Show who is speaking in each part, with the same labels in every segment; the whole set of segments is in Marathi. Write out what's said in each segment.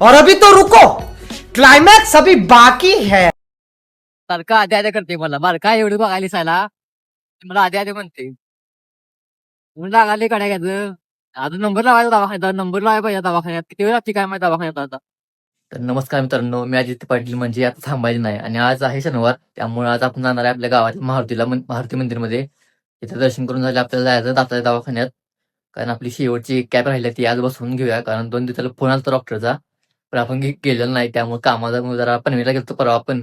Speaker 1: और अभी तो रुको। क्लाइमैक्स अभी बाकी है।
Speaker 2: सारखं आधी आधी करते मला. बरं काय एवढं बघायला सायला मला आधी आधी म्हणते. म्हणून लागाले कडे घ्यायचं अजून नंबर लावायचा दवाखान्यात. नंबर लावायला पाहिजे दवाखान्यात. किती वेळ लागते काय माहिती दवाखान्यात आता?
Speaker 3: तर नमस्कार मित्रांनो मी आदित्य पाटील म्हणजे आता थांबायचे नाही. आणि आज आहे शनिवार. त्यामुळे आज आपण जाणार आहे आपल्या गावातील मारुतीला मन- मारुती मंदिरमध्ये. तिथे दर्शन करून झाले आपल्याला जायचं दाताच्या दवाखान्यात. कारण आपली शेवटची कॅब राहिली ती आज बसवून घेऊया. कारण दोन दिवसाला फोन आला डॉक्टरचा पण आपण गे- गेलेलो नाही त्यामुळे कामाचा जरा पनवेला गेलो परवा आपण.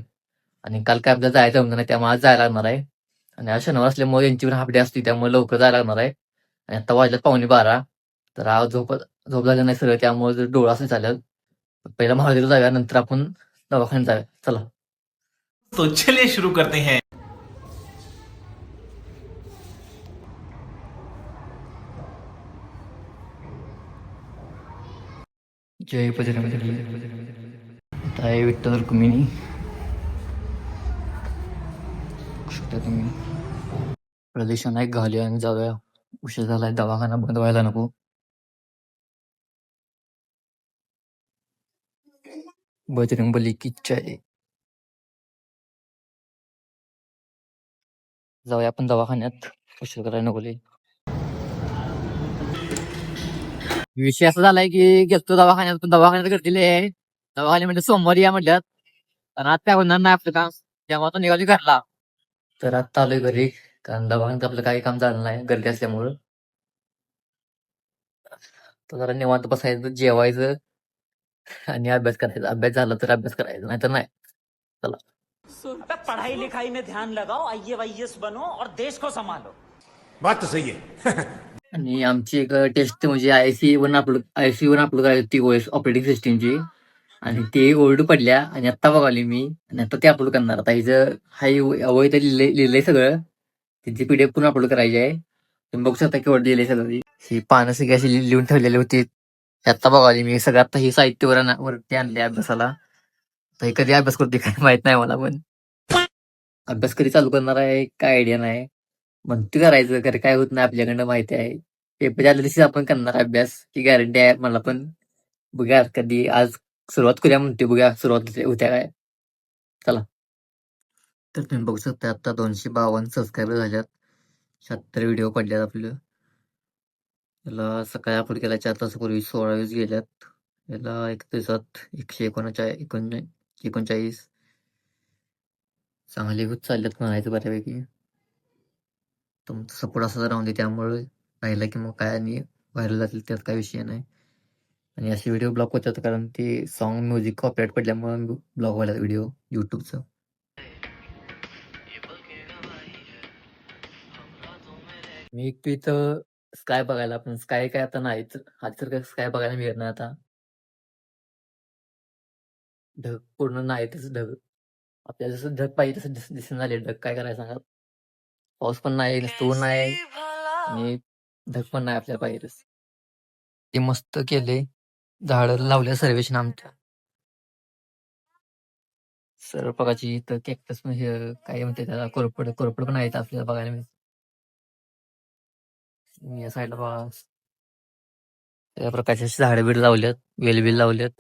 Speaker 3: आणि काल काय आपल्याला जायचं होतं नाही त्यामुळे आज जायला लागणार आहे. आणि आज शनिवार असल्यामुळे यांची पण हाफडे असते त्यामुळे लवकर जायला लागणार आहे. आणि आता वाजल्यात पावणे बारा. तर आज झोप झोप झालं नाही सगळं त्यामुळे जर डोळा असं चालेल पहिला महादेव जाऊया नंतर आपण दवाखान्यात जाऊया. चला.
Speaker 4: तो चलिए शुरू करते हैं.
Speaker 3: जय बजरंग आता आहे विठ्ठल रुक्मिणी. शकता तुम्ही. प्रदूषण आहे घालूया आणि जाऊया. उशीर झालाय दवाखाना बंद व्हायला नको. बजरंग बली की जाऊया आपण दवाखान्यात. उशीर करायला नको
Speaker 2: विषय असा झालाय की गेलतो दवाखान्यात पण दवाखान्यात करतील दवाखान्यात म्हणजे सोमवारी या म्हटल्यात. आणि आज काय होणार नाही आपलं काम. तेव्हा तो निघाली घरला.
Speaker 3: तर आता आलोय घरी. कारण दवाखान्यात आपलं काही काम झालं नाही. गर्दी असल्यामुळं. तर जरा निवांत बसायचं जेवायचं आणि अभ्यास करायचा. अभ्यास झाला तर अभ्यास करायचा नाही. तर नाही
Speaker 5: अबे पढ़ाई लिखाई में ध्यान लगाओ आई बनो और देश को संभालो.
Speaker 4: बात तो सही है.
Speaker 3: आणि आमची एक टेस्ट म्हणजे I C one upload I C one upload करायची ती ओएस ऑपरेटिंग सिस्टीमची आणि ते ओल्ड पडल्या आणि आत्ता बघाली मी. आणि आता ते अपलोड करणार. आता हिचं हाय अवय तर लिहिलंय लिहिलंय सगळं. तिची एफ पण अपलोड करायची आहे. तुम्ही बघू शकता केवढ दिलंय सगळं. ही पानं सगळी अशी लिहून ठेवलेली होती. आत्ता आता बघाली मी. सगळं आता ही साहित्य वर वरती आणले अभ्यासाला. तर हे कधी अभ्यास करते काय माहीत नाही मला पण. अभ्यास कधी चालू करणार आहे? काय आयडिया नाही. म्हणतो करायचं खरं काय होत नाही आपल्याकडनं माहिती आहे. पेपरच्या आदल्या दिवशीच आपण करणार अभ्यास की गॅरंटी आहे मला पण. बघूया कधी आज सुरुवात करूया म्हणते बघूया सुरुवात होते- होत्या काय. चला. तर तुम्ही बघू शकता आता दोनशे बावन्न सबस्क्राईबर झाल्यात. शहात्तर व्हिडिओ पडल्यात आपलं. याला सकाळी अपलोड केला चार तासापूर्वी सोळा व्ह्यूज गेल्यात. याला एक दिवसात एकशे एकोणचाळीस एकोण एकोणचाळीस. चांगले होत चालल्यात म्हणायचं बऱ्यापैकी. तुमचा सपोर्ट असा राहून दे त्यामुळे राहिला की मग काय आणि व्हायरल जातील त्यात काय विषय नाही. आणि असे व्हिडिओ ब्लॉक होतात कारण ते सॉन्ग म्युझिक कॉपरेट पडल्यामुळे ब्लॉक व्हायला व्हिडिओ युट्यूबचं मी एक इथं स्काय बघायला पण स्काय काय आता नाहीच. आज तर काय स्काय बघायला मिळत नाही आता. ढग पूर्ण नाही तसं ढग. आपल्याला जसं ढग पाहिजे तसं दिसून झाले ढग काय करायचं सांगा? पाऊस पण नाही ऊन नाही आणि ढग पण नाही आपल्याला पाहिजे तसं. ते मस्त केले. झाड लावल्या सर्वेशन आमच्या. सर्व प्रकारची इथं कॅक्टस हे काय म्हणते त्याला? कोरपड कोरपड पण आहेत आपल्याला बघायला मिळत. या साईडला बघा. त्या प्रकारची झाडं बीड लावल्यात वेलबिल लावल्यात.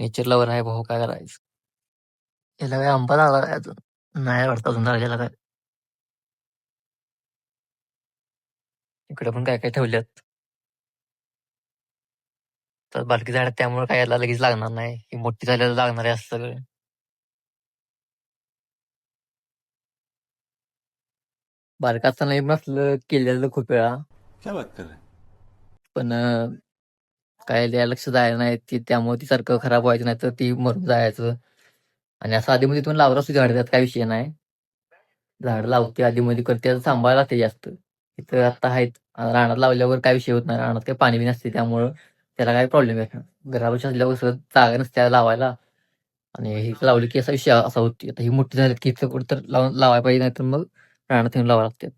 Speaker 3: नेचर लवर आहे भाऊ काय करायचं? याला काय आंबा लागला काय अजून? नाही वाटतं अजून झाडाला काय. इकडे पण काय काय ठेवल्यात. तर बारकी झाड त्यामुळे काय याला लगेच लागणार नाही. ही मोठी झाल्याला लागणार आहे असं सगळं. बारका असताना असलं केलेलं खूप वेळा.
Speaker 4: क्या बात कर रहे
Speaker 3: पण अं, काय लक्ष जायला नाही ती त्यामुळे ती सारखं खराब व्हायचं नाही तर ती मरून जायचं. आणि असं आधीमध्ये तुम्ही लावत असतो झाड त्यात काय विषय नाही. झाड लावते आधीमध्ये करते त्याचं सांभाळायला लागते जास्त. इथं आता आहेत रानात लावल्यावर काय विषय होत नाही. रानात काही पाणी बी नसते त्यामुळं त्याला काय प्रॉब्लेम येत नाही घरापाशी असल्यावर सगळं जागा नसते लावायला. आणि ही लावली की असा विषय असा होती आता ही मोठी झाली की इथं कुठं तर लावून लावायला पाहिजे नाही तर मग रानात येऊन लावावं लागते.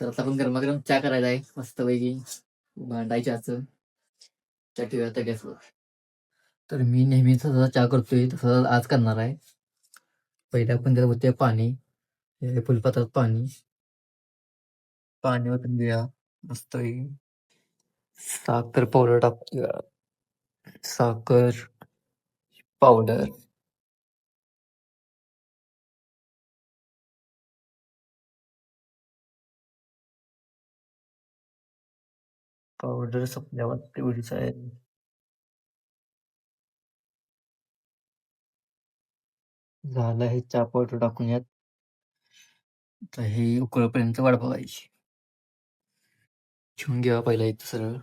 Speaker 3: तर आता आपण गरमागरम चहा करायचा आहे. मस्तपैकी भांडाय चहाचं चहा ठेवूया गॅसवर. तर मी नेहमीच जसा चहा करतोय तसं आज करणार आहे. पहिल्या आपण त्याला होते पाणी फुलपातात फुलपात्रात पाणी. पाणी ओतून घेऊया मस्त साखर पावडर टाकूया साखर पावडर पावडर संपल्यावर तेवढीच आहे. झालं हे चहा पावडर टाकून यात. तर हे उकळपर्यंत वाढ बघायची शिवून घ्यावा पहिला इथं सरळ.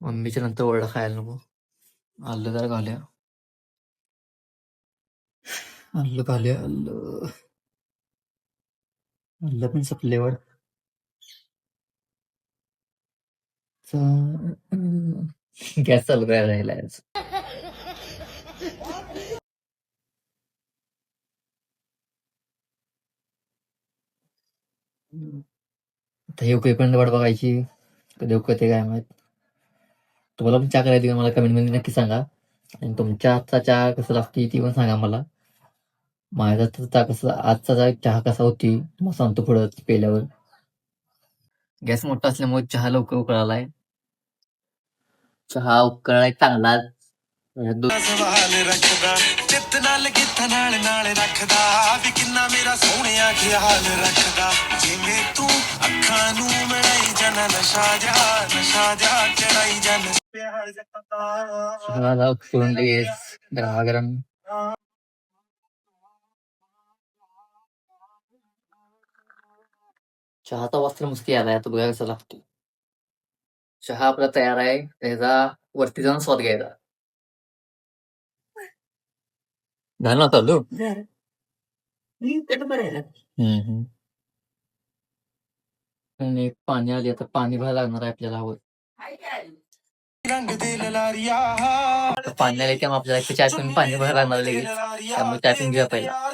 Speaker 3: मम्मीच्या नंतर वडा खायला नको. आलं जरा घालूया. आलं घालूया आलं. आलं पण संपल्यावर गॅस चालू करायला राहिला आता हे वाट बघायची? कधी ते काय माहीत? तुम्हाला पण चहा करायची मला कमेंटमध्ये नक्की सांगा. आणि तुमच्या हातचा चहा कसं लागते ती पण सांगा मला. माझ्या चहा कसा आजचा चहा कसा होती मग सांगतो पुढं पेल्यावर. गॅस मोठा असल्यामुळे चहा लवकर उकळालाय चहा उकळाय चांगलाच
Speaker 6: ਸਵਾਲ ਰੱਖਦਾ ਚਿੱਤ ਨਾਲ ਕਿੱਥਾ ਨਾਲ ਨਾਲ ਰੱਖਦਾ ਵੀ ਕਿੰਨਾ ਮੇਰਾ ਸੋਹਣਿਆ ਖਿਆਲ ਰੱਖਦਾ ਜਿਵੇਂ ਤੂੰ ਅੱਖਾਂ ਨੂੰ ਮਿਲਾਈ ਜਨ ਨਸ਼ਾ ਜਾ ਨਸ਼ਾ ਜਾ ਚੜਾਈ ਜਨ ਪਿਆਰ ਜੱਟਦਾ
Speaker 3: चहाला उकळून लगेच गरमागरम चहाचा वास्त्र मस्ती आलाय तो बघा कसा लागतो चहा आपला तयार आहे त्याचा वरती जाऊन स्वाद घ्यायचा Gano'n todo? Meron. आणि पाणी आली आता पाणी भरा लागणार आहे आपल्याला हवं. आता पाणी आले तेव्हा आपल्याला चाय चार पिऊन पाणी भरा लागणार लगेच. त्यामुळे चाय पिऊन घ्या पहिला.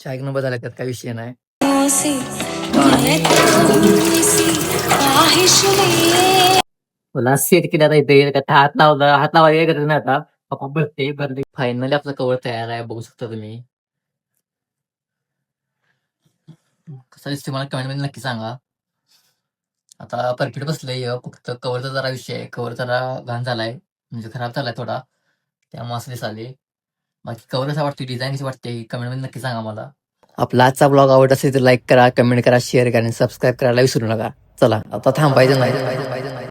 Speaker 3: चाय न बदला त्यात काय विषय नाही. मला सेट केल्यात इथे का? हात लावला हात लावायला गरज नाही आता. पप्पा भरते भरले फायनली आपलं कवर तयार आहे बघू शकता तुम्ही. कसा दिसते मला कमेंटमध्ये नक्की सांगा. आता परफेक्ट बसलंय फक्त कवरचा जरा विषय आहे. कवर जरा घाण झालाय म्हणजे खराब झालाय थोडा. त्यामुळे असं दिसाले बाकी कवर कसा वाटतोय डिझाईन कशी वाटते कमेंटमध्ये नक्की सांगा मला. आपला आजचा ब्लॉग आवडत असेल तर लाईक करा कमेंट करा शेअर करा आणि सबस्क्राईब करायला विसरू नका. चला आता थांबायचं नाही.